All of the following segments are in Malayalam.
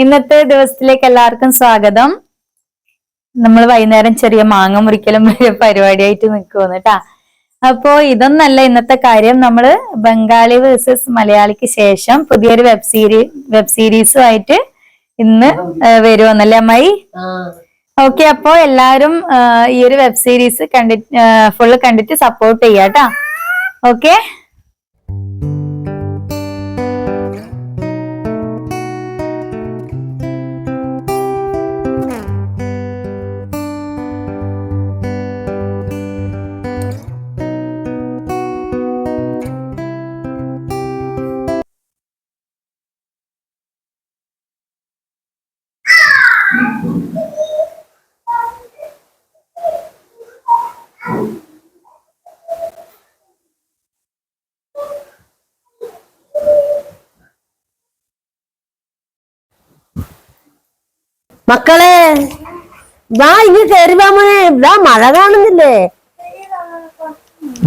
ഇന്നത്തെ ദിവസത്തിലേക്ക് എല്ലാവർക്കും സ്വാഗതം. നമ്മൾ വൈകുന്നേരം ചെറിയ മാങ്ങ മുറിക്കലും പരിപാടിയായിട്ട് നിൽക്കുമെന്ന് കേട്ടാ. അപ്പോ ഇതൊന്നല്ല ഇന്നത്തെ കാര്യം നമ്മൾ ബംഗാളി വേഴ്സസ് മലയാളിക്ക് ശേഷം പുതിയൊരു വെബ് സീരീ വെബ് സീരീസുമായിട്ട് ഇന്ന് വരുമെന്നല്ലേ അമ്മായി? ഓക്കെ അപ്പോ എല്ലാരും ഈ ഒരു വെബ് സീരീസ് കണ്ടിട്ട് ഫുള്ള് കണ്ടിട്ട് സപ്പോർട്ട് ചെയ്യാട്ടാ ഓക്കെ മക്കളെ വാ ഇങ്ങ് കയറി വാ മോനെ. ഇതാ മഴ കാണുന്നില്ലേ?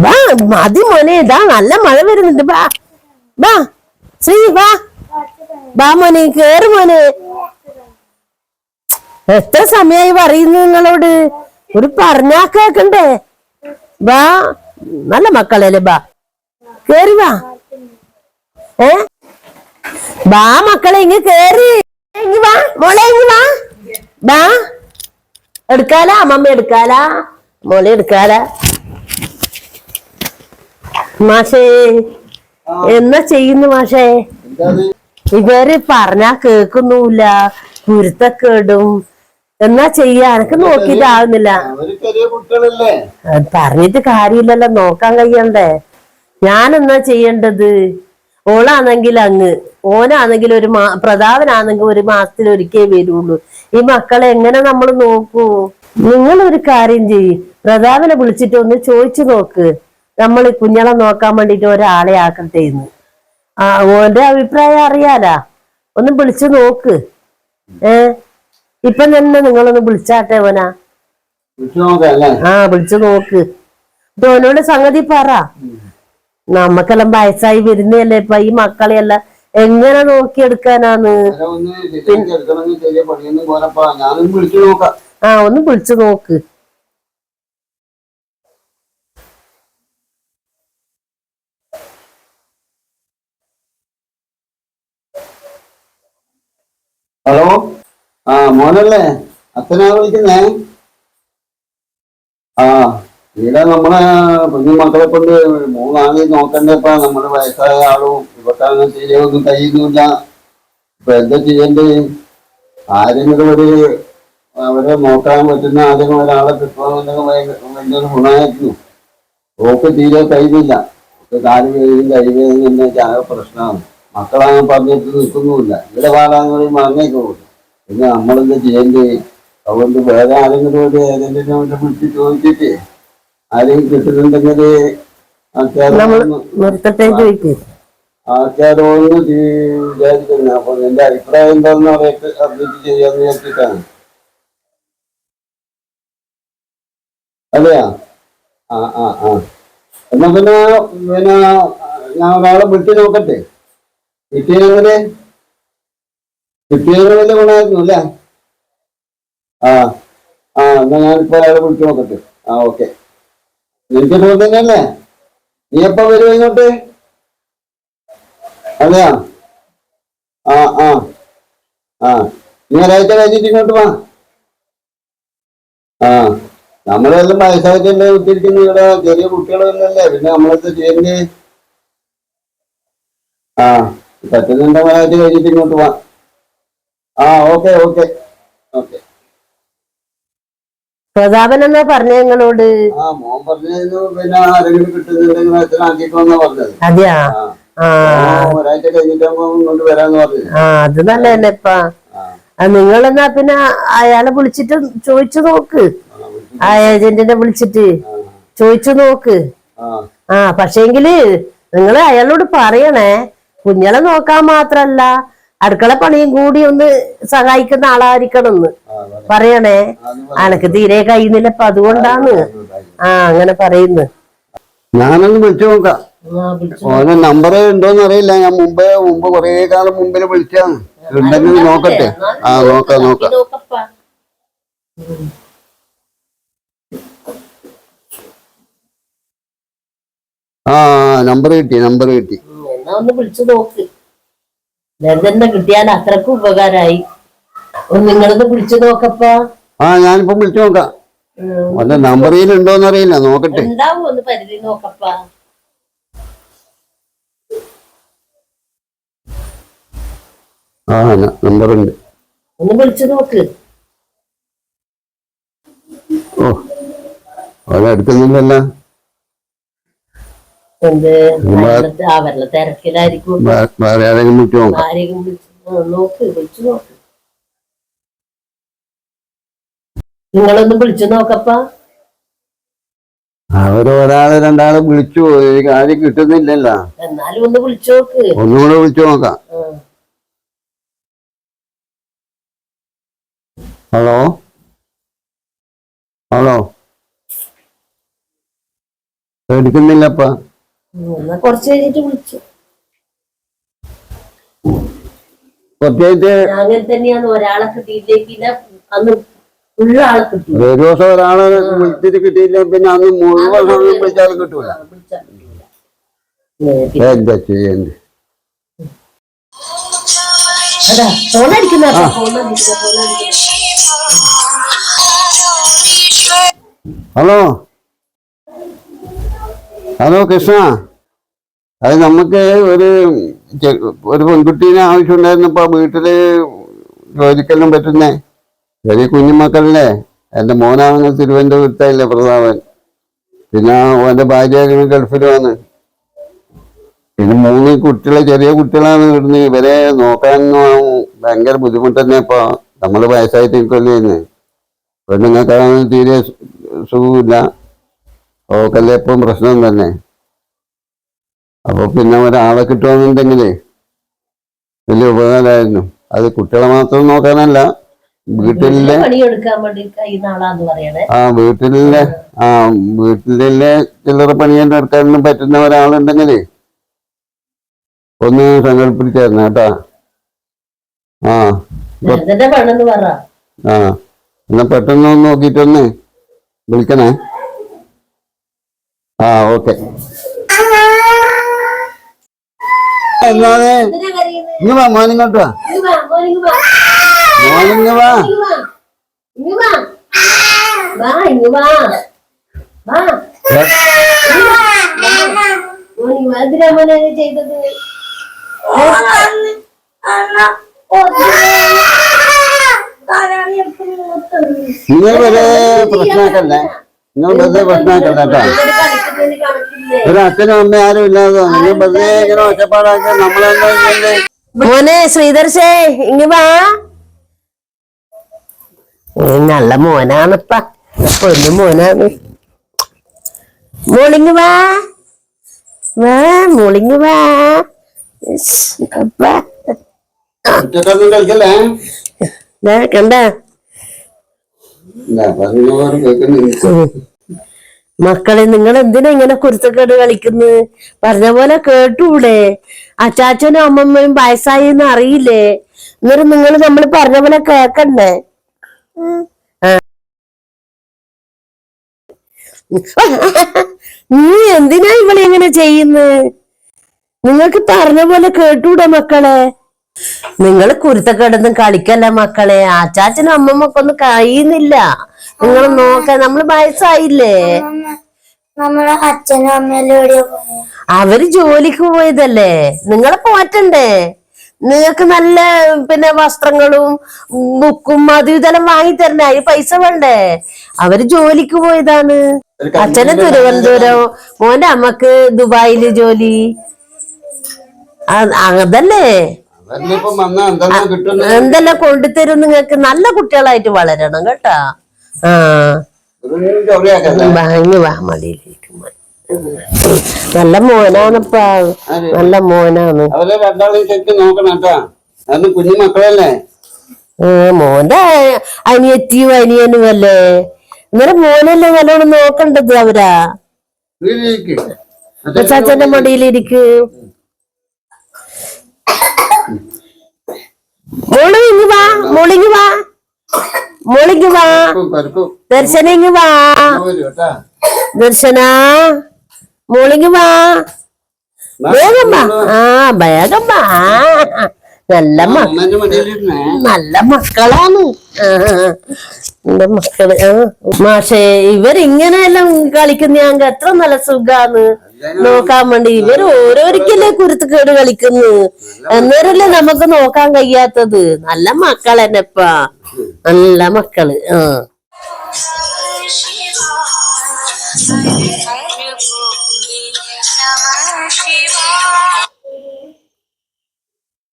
വാ മതി മോനെ. ഇതാ നല്ല മഴ വരുന്നുണ്ട്. വാ വാ ശ്രീ വാ. വാ മോനെ കേറ് മോനെ. എത്ര സമയായി പറയുന്നു നിങ്ങളോട്? ഒരു പറഞ്ഞാ കേക്കണ്ടേ? ബാ നല്ല മക്കളല്ലേ ബാ. കേറി വാ. ഏ? ബാ മക്കളെ ഇങ്ങ് കേറി. ഇങ്ങ് വാ മോളെ ഇങ്ങ് വാ. ബാ. എടുക്കാലാ അമ്മമ്മ എടുക്കാലാ മോളെ എടുക്കാലാ. മാഷേ എന്നാ ചെയ്യുന്നു മാഷേ? ഇവർ പറഞ്ഞാ കേൾക്കുന്നുമില്ല. കുരുത്തക്കേടും എന്നാ ചെയ്യാ? എനക്ക് നോക്കിയിട്ടാവുന്നില്ല ആവുന്നില്ല. പറഞ്ഞിട്ട് കാര്യമില്ലല്ലോ നോക്കാൻ കഴിയണ്ടേ? ഞാൻ എന്നാ ചെയ്യേണ്ടത്? ഓളാണെങ്കിൽ അങ്ങ് ഓനാണെങ്കിൽ ഒരു മാ പ്രതാപനാണെങ്കിൽ ഒരു മാസത്തിൽ ഒരിക്കേ വരുള്ളൂ. ഈ മക്കളെ എങ്ങനെ നമ്മൾ നോക്കൂ? നിങ്ങൾ ഒരു കാര്യം ചെയ്യ്. പ്രതാപനെ വിളിച്ചിട്ട് ഒന്ന് ചോദിച്ചു നോക്ക്. നമ്മൾ ഈ കുഞ്ഞളെ നോക്കാൻ വേണ്ടിട്ട് ഒരാളെ ആക്കട്ടെ എന്ന്. ആ ഓന്റെ അഭിപ്രായം അറിയാലാ. ഒന്ന് വിളിച്ചു നോക്ക്. ഏ? ഇപ്പം തന്നെ നിങ്ങളൊന്ന് വിളിച്ചാട്ടെ ഓനാ ആ വിളിച്ചു നോക്ക്. ഓനോട് സംഗതി പറ. നമ്മക്കെല്ലാം വയസ്സായി വരുന്നതല്ലേ ഇപ്പൊ ഈ മക്കളെയെല്ലാം എങ്ങനെ നോക്കിയെടുക്കാനാന്ന് ആ ഒന്ന് വിളിച്ചു നോക്ക്. ഹലോ? ആ മോനല്ലേ? അച്ഛനാ വിളിക്കുന്നേ? ആ ഇവിടെ നമ്മളെ കുഞ്ഞു മക്കളെ കൊണ്ട് മൂന്നാളി നോക്കണ്ടപ്പ നമ്മുടെ വയസ്സായ ആളും ഇവക്കാണ് ശരിയൊന്നും കഴിയുന്നില്ല ഇപ്പൊ എന്താ ചെയ്യണ്ടേ ആരെങ്കിലും ഒരു അവരെ നോക്കാൻ പറ്റുന്ന ആരെങ്കിലും ഒരാളെ വലിയൊരു ഗുണമായിരുന്നു ഓക്ക് തീരെ കഴിയുന്നില്ല ഓക്ക് കാൽ വേദനയും കൈ പ്രശ്നമാണ്. മക്കളാണ് പറഞ്ഞിട്ട് നിൽക്കുന്നുമില്ല. ഇവിടെ വാടാങ്ങളിൽ കൂടി പോകും പിന്നെ നമ്മളെന്താ ചെയ്യണ്ടേ? അതുകൊണ്ട് വേറെ ആരെങ്കിലും ഒരു ഏതെങ്കിലും അവരെ വിളിച്ച് ചോദിച്ചിട്ട് ആരെങ്കിലും കിട്ടുന്നുണ്ടെങ്കിൽ ആൾക്കാരോന്ന് വിചാരിക്കുന്നു അപ്പൊ എന്റെ അഭിപ്രായം എന്താണെന്ന് അവരൊക്കെ അപ്ഡേറ്റ് ചെയ്യാന്ന് വിചാരിച്ചിട്ടാണ്. അതെയാ? ആ ആ ആ. എന്നാ പിന്നെ പിന്നെ ഞാൻ ഒരാളെ വിളിച്ചു നോക്കട്ടെ. കിട്ടിയെങ്കിൽ കിട്ടിയതിന് വലിയ ഗുണമായിരുന്നു അല്ലേ? ആ ആ എന്നാ ഞാനിപ്പോ അയാളെ വിളിച്ചു നോക്കട്ടെ. ആ ഓക്കെ. നിനക്ക് തന്നെയല്ലേ? നീ എപ്പോ വരും ഇങ്ങോട്ട്? അതെയാ? ആ ആ ആ. നീ ഒരാഴ്ച കഴിഞ്ഞിട്ട് ഇങ്ങോട്ട് വാ. ആ നമ്മളെല്ലാം വയസ്സായിട്ടല്ലേ കുത്തിരിക്കുന്ന ഇവിടെ ചെറിയ കുട്ടികളൊന്നല്ലേ പിന്നെ നമ്മളത് ചേരുന്നേ ആ പറ്റുന്നുണ്ടോ ഒരാഴ്ച കഴിഞ്ഞിട്ട് ഇങ്ങോട്ട് വാ. ആ ഓക്കെ ഓക്കെ. ഓക്കെ. പ്രതാപൻ എന്നാ പറഞ്ഞ ഞങ്ങളോട് ആ മോൻ പറഞ്ഞത് പിന്നെ ആരെങ്കിലും കിട്ടുന്നുണ്ടെങ്കിൽ ആക്കിക്കോന്നാ പറഞ്ഞത്. അതെയാ? ആ. ഒരാഴ്ച കഴിഞ്ഞിട്ടാകുമ്പോ ഇങ്ങോട്ട് വരാന്ന് പറഞ്ഞത്. ആ അത് നല്ല തന്നെ ഇപ്പാ. ആ. നിങ്ങളെന്നാ പിന്നെ അയാളെ വിളിച്ചിട്ട് ചോദിച്ചു നോക്ക്. ആ ഏജന്റിനെ വിളിച്ചിട്ട് ചോദിച്ചു നോക്ക്. ആ. പക്ഷെങ്കിൽ നിങ്ങൾ നിങ്ങൾ അയാളോട് പറയണേ. കുഞ്ഞളെ നോക്കാൻ മാത്രല്ല. അടുക്കള പണിയും കൂടി ഒന്ന് സഹായിക്കുന്ന ആളായിരിക്കണം എന്ന് പറയണേ. അനക്ക് തീരെ കഴിയുന്നില്ല അപ്പൊ അതുകൊണ്ടാണ്. ആ അങ്ങനെ പറയുന്നു. ഞാനൊന്ന് വിളിച്ചു നോക്കാം. ഓന്റെ നമ്പർ ഉണ്ടോന്ന് അറിയില്ല. ഞാൻ മുമ്പേ മുമ്പ് കൊറേ കാലം മുമ്പിൽ വിളിച്ചാണ് ഉണ്ടെങ്കിൽ നോക്കട്ടെ. ആ നോക്കാം നോക്കാം. നോക്കപ്പാ. ആ നമ്പർ കിട്ടി നമ്പർ കിട്ടി. എന്നാ ഒന്ന് വിളിച്ചു നോക്ക്. എന്തെന്നെ കിട്ടിയാൽ അത്രക്കും ഉപകാരായി ഒന്ന് നിങ്ങളൊന്ന് വിളിച്ചു നോക്കപ്പാ. ആ ഞാനിപ്പോ വിളിച്ചു നോക്കാം. ണ്ടോന്നറിയില്ല വല്ല നമ്പറിൽ ഉണ്ടോന്ന് അറിയില്ല നോക്കട്ടെ. ഉണ്ടാവും ഒന്ന് പരിധി നോക്കപ്പാ. ആ നമ്പർ ഉണ്ട് ഒന്ന് വിളിച്ചു നോക്ക്. ഓ എന്ത് ആ വെള്ള തിരക്കിലായിരിക്കും. ആരെയും വിളിച്ച് നോക്ക്. വിളിച്ചു നോക്ക് നിങ്ങളൊന്ന് വിളിച്ചു നോക്കപ്പാ. അവർ ഒരാൾ രണ്ടാൾ വിളിച്ചു കാര്യം ആരും കിട്ടുന്നില്ലല്ലോ. എന്നാലും ഒന്ന് വിളിച്ചു നോക്ക്. ഒന്നുകൂടെ വിളിച്ചു നോക്കാം. ഹലോ? ഹലോ? എടുക്കുന്നില്ലപ്പാ ഉം, എന്നാ കുറച്ച് കഴിഞ്ഞിട്ട് വിളിച്ചു. കുറച്ചായിട്ട് അങ്ങനെ തന്നെയാണ് ഒരാളെ അന്ന് ഉള്ള ആളെ കിട്ടി ഒരു ദിവസം ഒരാളെ വിളിച്ചിട്ട് കിട്ടിയില്ല പിന്നെ അന്ന് മുഴുവൻ സമയം വിളിച്ചാലും കിട്ടൂല. വിളിച്ചാ കിട്ടൂല. ഏ, പിന്നെ എന്താ ചെയ്യണ്ട്? അതാ ഫോണടിക്കുന്ന ഫോണടിക്കുന്ന ഫോണടിക്കുന്ന. ഹലോ? ഹലോ കൃഷ്ണ. അത് നമുക്ക് ഒരു ഒരു പെൺകുട്ടീനെ ആവശ്യമുണ്ടായിരുന്നപ്പോ വീട്ടിൽ ജോലിക്കെല്ലാം പറ്റുന്നേ? ചെറിയ കുഞ്ഞുമക്കളല്ലേ? എന്റെ മോനാണെങ്കിൽ തിരുവനന്തപുരത്തല്ലേ പ്രതാപൻ. പിന്നെ അവന്റെ ഭാര്യ ഗൾഫിലുമാണ് പിന്നെ മൂന്ന് കുട്ടികളെ ചെറിയ കുട്ടികളാണ് ഇവിടുന്ന്. ഇവരെ നോക്കാൻ ഭയങ്കര ബുദ്ധിമുട്ട് തന്നെ ഇപ്പൊ. നമ്മൾ വയസ്സായിട്ട് നിൽക്കല്ലേ പെണ്ണുങ്ങൾക്കാണെങ്കിൽ തീരെ സുഖമില്ല. അവക്കല്ലേ ഇപ്പം പ്രശ്നം തന്നെ. അപ്പൊ പിന്നെ ഒരാളെ കിട്ടുവാന്നുണ്ടെങ്കിലേ വലിയ ഉപകാരമായിരുന്നു. അത് കുട്ടികളെ മാത്രം നോക്കാനല്ല വീട്ടിലെ ആ വീട്ടിലെ ആ വീട്ടിലെ ചില്ലറ പണിയെല്ലാം എടുക്കാനും പറ്റുന്ന ഒരാളുണ്ടെങ്കിൽ ഒന്ന് സങ്കല്പിച്ചായിരുന്നു കേട്ടാ. ആ ആ എന്നാ പെട്ടെന്ന് ഒന്ന് നോക്കിയിട്ടൊന്ന് വിളിക്കണേ. ആ ഓക്കെ. എന്നാണ് എന്തിനാ കരയുന്നത് ഇങ്ങ് വാ. മോനിങ്ങോട്ട് വാ. നിങ്ങൾ വെറുതെ പ്രശ്നമാക്കല്ലേ? നിങ്ങൾ വെറുതെ കണക്കില്ലേ ഒരു അച്ഛനും അമ്മയും ആരും ഇല്ലാതെ നിങ്ങൾ വെറുതെ ഇങ്ങനെ ഒറ്റപ്പാടാക്കി നമ്മളെന്താ ചെയ്യണ്ടേ മോനെ ശ്രീധർശേ ഇങ്ങ വാ. നല്ല മോനാണിപ്പ. പൊന്നു മോനാണ്. മോളിങ് വാ. വാ മോളിങ് വാ. അപ്പാ. ഒറ്റക്കൊന്നും കളിക്കല്ലേ ദാ, കണ്ട? ഇല്ല, പറഞ്ഞോട് കേൾക്കുന്നില്ല. മക്കളെ നിങ്ങൾ എന്തിനാ ഇങ്ങനെ കുരുത്തക്കേട് കളിക്കുന്നു? പറഞ്ഞ പോലെ കേട്ടൂടെ. അച്ചാച്ചനും അമ്മമ്മയും വയസ്സായി എന്ന് അറിയില്ലേ? എന്നിട്ട് നിങ്ങൾ നമ്മൾ പറഞ്ഞ പോലെ കേക്കണ്ടേ? നീ എന്തിനാ ഇവളെ ഇങ്ങനെ ചെയ്യുന്നത് നിങ്ങൾക്ക് പറഞ്ഞ പോലെ കേട്ടൂടെ മക്കളെ? നിങ്ങൾ കുരുത്തക്കെടുന്ന് കളിക്കല്ല മക്കളെ? അച്ചാച്ചനും അമ്മമ്മക്കൊന്നും കഴിയുന്നില്ല. നിങ്ങൾ നോക്ക നമ്മൾ വയസ്സായില്ലേ? അവർ ജോലിക്ക് പോയതല്ലേ? നിങ്ങളെ പോറ്റണ്ടേ? നിങ്ങൾക്ക് നല്ല പിന്നെ വസ്ത്രങ്ങളും ബുക്കും അതും ഇതെല്ലാം വാങ്ങി തരണേ. അതിന് പൈസ വേണ്ടേ? അവർ ജോലിക്ക് പോയതാണ്. അച്ഛന് തിരുവനന്തപുരം മോന്റെ അമ്മയ്ക്ക് ദുബായിൽ ജോലി. ആ- അതല്ലേ? എന്തെല്ലാം കൊണ്ടുതരും നിങ്ങൾക്ക്? നല്ല കുട്ടികളായിട്ട് വളരണം കേട്ടാ. ആ. വാ, മടിയിലിരിക്കും നല്ല മോനാണിപ്പാ നല്ല മോനാണ്. കുഞ്ഞു മക്കളല്ലേ? മോന്റെ അനിയത്തിയും അനിയനും അല്ലേ? ഇന്നലെ മോനല്ലേ നല്ലോണം നോക്കണ്ടത് അവരാ? ചാച്ചന്റെ മടിയിലിരിക്കും. മോൾ ഇങ്ങ് വാ. വാ വാ. പരിക്കും ദർശന ഇങ്ങ് വാ. ദർശന വാ. വേഗം വാ. ആ വേഗം വാ. നല്ല നല്ല മക്കളാണ്. എന്റെ മക്കൾ. ആ. മാഷേ ഇവരിങ്ങനെയെല്ലാം കളിക്കുന്ന ഞങ്ങൾക്ക് എത്ര നല്ല സുഖാന്ന് നോക്കാൻ വേണ്ടി ഇവർ ഓരോരിക്കലേ കുരുത്തക്കേട് കളിക്കുന്നു? അന്നേരല്ലേ നമുക്ക് നോക്കാൻ കഴിയാത്തത്. നല്ല മക്കളെന്നെപ്പാ നല്ല മക്കൾ. ആ.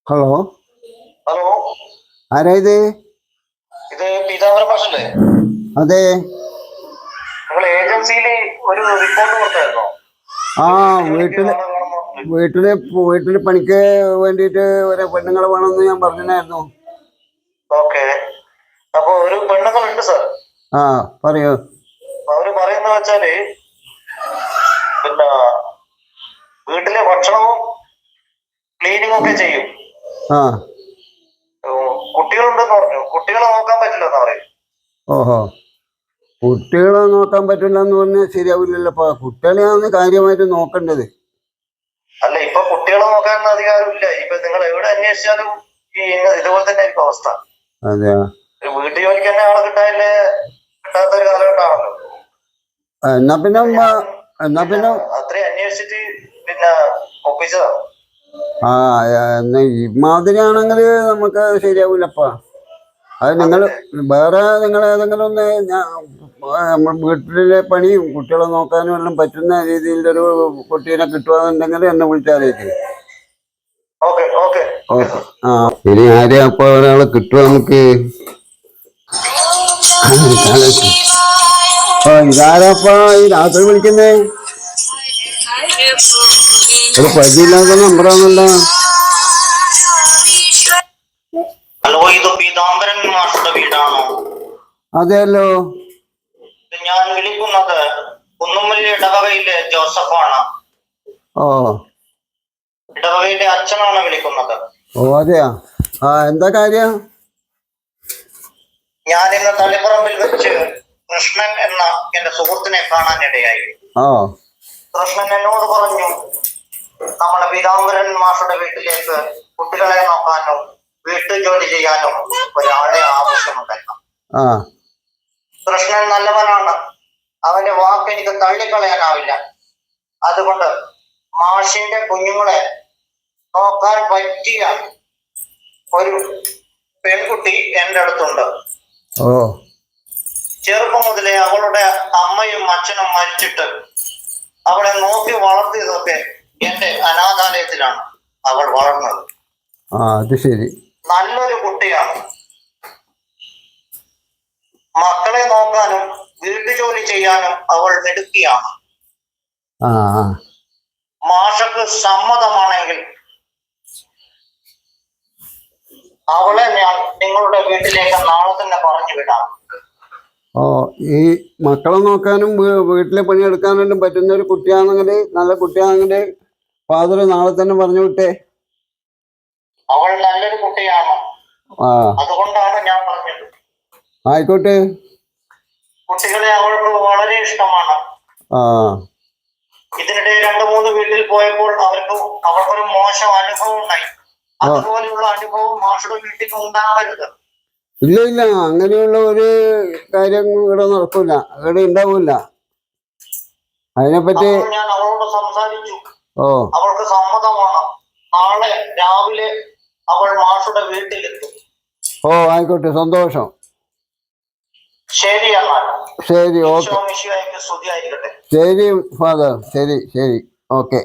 ഹലോ. ഹലോ. ആരാ ഇത്? ഇത് പീതാംബരം മാഷല്ലേ അതെ. നമ്മൾ ഏജൻസിയിൽ ഒരു റിപ്പോർട്ട് കൊടുത്തായിരുന്നോ? ആ വീട്ടിൽ വീട്ടിൽ വീട്ടിൽ പണിക്ക് വേണ്ടിയിട്ട് ഒരു പെണ്ണുങ്ങളെ വേണമെന്ന് ഞാൻ പറഞ്ഞിരുന്നു ഓക്കെ. അപ്പൊ ഒരു പെണ്ണുങ്ങളുണ്ട് സാർ. ആ പറയൂ. അവർ പറയുന്ന വെച്ചാൽ പിന്നെ വീട്ടിലെ ഭക്ഷണവും ക്ലീനിങ് ഒക്കെ ചെയ്യും. ആ. കുട്ടികളുണ്ടെന്ന് പറഞ്ഞു. കുട്ടികളെ നോക്കാൻ പറ്റില്ലെന്ന് പറയും ഓഹോ. കുട്ടികളെ നോക്കാൻ പറ്റില്ല എന്ന് പറഞ്ഞാൽ ശരിയാവില്ലല്ലോ. അപ്പൊ കുട്ടികളെയാണ് കാര്യമായിട്ട് നോക്കേണ്ടത്. അല്ല ഇപ്പൊ കുട്ടികളെ നോക്കാൻ അധികാരമില്ല. ഇപ്പൊ നിങ്ങൾ എവിടെ അന്വേഷിച്ചാലും ഇതുപോലെ തന്നെ ആയിരിക്കും അവസ്ഥ. അതെ വീട്ടു ജോലിക്ക് തന്നെ ആളെ കിട്ടാനില്ലേ? കിട്ടാത്ത ഒരു കാലഘട്ടമാണല്ലോ എന്നാ പിന്നെ എന്നാ പിന്നെ അത്രയും അന്വേഷിച്ചിട്ട് പിന്നെ ഒപ്പിച്ചതാണ് ആ എന്നാ ഇമാതിരി ആണെങ്കിൽ നമുക്ക് ശരിയാവില്ലപ്പാ അത് നിങ്ങൾ വേറെ നിങ്ങൾ ഏതെങ്കിലും ഒന്ന് ഞാൻ നമ്മൾ വീട്ടിലെ പണിയും കുട്ടികളെ നോക്കാനും എല്ലാം പറ്റുന്ന രീതിയിലൊരു കുട്ടീനെ കിട്ടുകയെന്നുണ്ടെങ്കിൽ എന്നെ വിളിച്ചറിയിക്കും ആ. ഇനി ആരെയാ അപ്പൊ ഒരാളെ കിട്ടുക നമുക്ക്? ഇതാരപ്പ ഈ രാത്രി വിളിക്കുന്നേ? ഒരു പരിചയമില്ലാത്ത നമ്പറാണല്ലോ. ഹലോ ഇത് പീതാംബരൻ മാഷുടെ വീടാണോ? അതെയല്ലോ. ഞാൻ വിളിക്കുന്നത് കുന്നുമല്ലി ഇടവകയിലെ ജോസഫാണ്. ഓ ഇടവകയിലെ അച്ഛനാണ് വിളിക്കുന്നത്. ഓ അതെയാ? ആ എന്താ കാര്യം? ഞാൻ ഇന്ന് തളിപ്പറമ്പിൽ വെച്ച് കൃഷ്ണൻ എന്ന എന്റെ സുഹൃത്തിനെ കാണാനിടയായി. ആ. കൃഷ്ണൻ എന്നോട് പറഞ്ഞു നമ്മുടെ പീതാംബരൻ മാഷുടെ വീട്ടിലേക്ക് കുട്ടികളെ നോക്കാനും വീട്ടു ജോലി ചെയ്യാനും ഒരാളെ ആ. കൃഷ്ണൻ നല്ലവനാണ്. അവന്റെ വാക്ക് എനിക്ക് തള്ളിക്കളയാനാവില്ല. അതുകൊണ്ട് മാഷിന്റെ കുഞ്ഞുങ്ങളെ നോക്കാൻ പറ്റിയ ഒരു പെൺകുട്ടി എന്റെ അടുത്തുണ്ട്. ചെറുപ്പം മുതലേ അവളുടെ അമ്മയും അച്ഛനും മരിച്ചിട്ട് അവളെ നോക്കി വളർത്തിയതൊക്കെ എന്റെ അനാഥാലയത്തിലാണ് അവൾ വളർന്നത്. അത് ശരി. നല്ലൊരു കുട്ടിയാണ്. മക്കളെ നോക്കാനും വീട്ടു ജോലി ചെയ്യാനും അവൾ മിടുക്കിയാണ്. മാഷക്ക് സമ്മതമാണെങ്കിൽ അവളെ ഞാൻ നിങ്ങളുടെ വീട്ടിലേക്ക് നാളെ തന്നെ പറഞ്ഞു വിടാം. ഓ ഈ മക്കളെ നോക്കാനും വീട്ടിലെ പണിയെടുക്കാനും പറ്റുന്ന ഒരു കുട്ടിയാണെങ്കിൽ നല്ല കുട്ടിയാണെങ്കിൽ ഫാദർ നാളെ തന്നെ പറഞ്ഞു വിട്ടേ. അവൾ നല്ലൊരു കുട്ടിയാണ്. അതുകൊണ്ടാണ് ഞാൻ പറഞ്ഞത്. ആയിക്കോട്ടെ. കുട്ടികളെ അവൾക്ക് വളരെ ഇഷ്ടമാണ്. ആ. ഇതിനിടെ രണ്ടു മൂന്ന് വീട്ടിൽ പോയപ്പോൾ അവർക്ക് അവർക്കൊരു മോശം അനുഭവം ഉണ്ടായി. അതുപോലെയുള്ള അനുഭവം മാഷുടെ വീട്ടിൽ ഉണ്ടാകരുത് ഇല്ല ഇല്ല. അങ്ങനെയുള്ള ഒരു കാര്യം ഇവിടെ നടക്കൂല. ഇവിടെ ഉണ്ടാവൂല. അതിനെപ്പറ്റി ഞാൻ അവളോട് സംസാരിച്ചു. ഓ. അവൾക്ക് സമ്മതമാണ്. നാളെ രാവിലെ അവൾ മാഷുടെ വീട്ടിലെത്തും. ഓ ആയിക്കോട്ടെ. സന്തോഷം. ശരി ശരി ഓക്കെ. ശരി ഫാദർ. ശരി ശരി. ഓക്കെ.